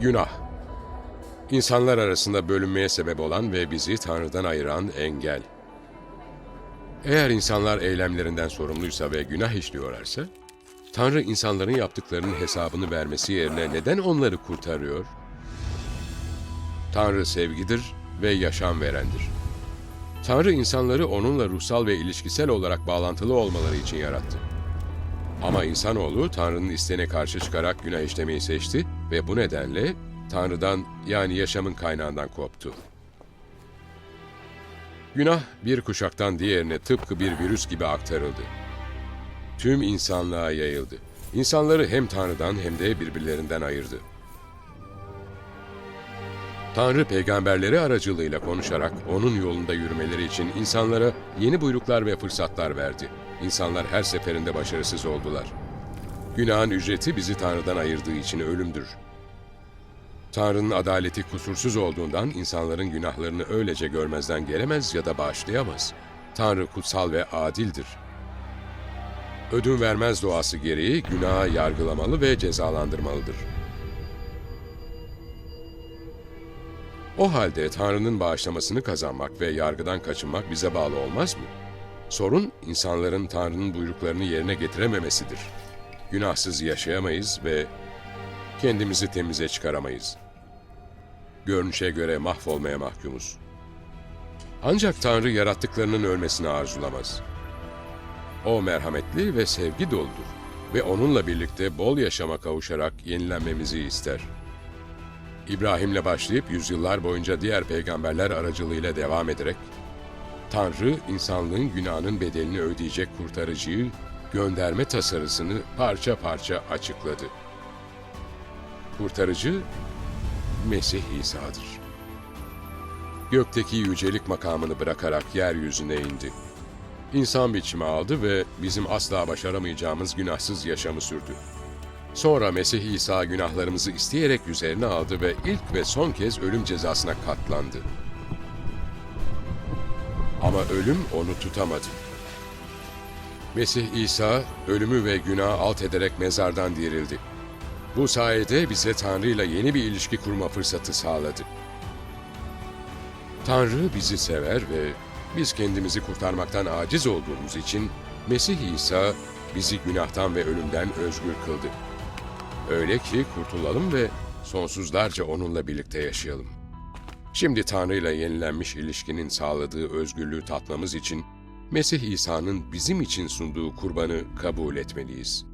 Günah. İnsanlar arasında bölünmeye sebep olan ve bizi Tanrı'dan ayıran engel. Eğer insanlar eylemlerinden sorumluysa ve günah işliyorlarsa, Tanrı insanların yaptıklarının hesabını vermesi yerine neden onları kurtarıyor? Tanrı sevgidir ve yaşam verendir. Tanrı insanları onunla ruhsal ve ilişkisel olarak bağlantılı olmaları için yarattı. Ama insanoğlu Tanrı'nın isteğine karşı çıkarak günah işlemeyi seçti ve bu nedenle Tanrı'dan yani yaşamın kaynağından koptu. Günah bir kuşaktan diğerine tıpkı bir virüs gibi aktarıldı. Tüm insanlığa yayıldı. İnsanları hem Tanrı'dan hem de birbirlerinden ayırdı. Tanrı peygamberleri aracılığıyla konuşarak onun yolunda yürümeleri için insanlara yeni buyruklar ve fırsatlar verdi. İnsanlar her seferinde başarısız oldular. Günahın ücreti bizi Tanrı'dan ayırdığı için ölümdür. Tanrı'nın adaleti kusursuz olduğundan insanların günahlarını öylece görmezden gelemez ya da bağışlayamaz. Tanrı kutsal ve adildir. Ödün vermez doğası gereği günaha yargılamalı ve cezalandırmalıdır. O halde Tanrı'nın bağışlamasını kazanmak ve yargıdan kaçınmak bize bağlı olmaz mı? Sorun insanların Tanrı'nın buyruklarını yerine getirememesidir. Günahsız yaşayamayız ve kendimizi temize çıkaramayız. Görünüşe göre mahvolmaya mahkumuz. Ancak Tanrı yarattıklarının ölmesini arzulamaz. O merhametli ve sevgi doludur ve onunla birlikte bol yaşama kavuşarak yenilenmemizi ister. İbrahim'le başlayıp yüzyıllar boyunca diğer peygamberler aracılığıyla devam ederek, Tanrı insanlığın günahının bedelini ödeyecek kurtarıcıyı gönderme tasarısını parça parça açıkladı. Kurtarıcı Mesih İsa'dır. Gökteki yücelik makamını bırakarak yeryüzüne indi. İnsan biçimi aldı ve bizim asla başaramayacağımız günahsız yaşamı sürdü. Sonra Mesih İsa günahlarımızı isteyerek üzerine aldı ve ilk ve son kez ölüm cezasına katlandı. Ama ölüm onu tutamadı. Mesih İsa ölümü ve günahı alt ederek mezardan dirildi. Bu sayede bize Tanrı ile yeni bir ilişki kurma fırsatı sağladı. Tanrı bizi sever ve biz kendimizi kurtarmaktan aciz olduğumuz için Mesih İsa bizi günahtan ve ölümden özgür kıldı. Öyle ki kurtulalım ve sonsuzlarca onunla birlikte yaşayalım. Şimdi Tanrı ile yenilenmiş ilişkinin sağladığı özgürlüğü tatmamız için Mesih İsa'nın bizim için sunduğu kurbanı kabul etmeliyiz.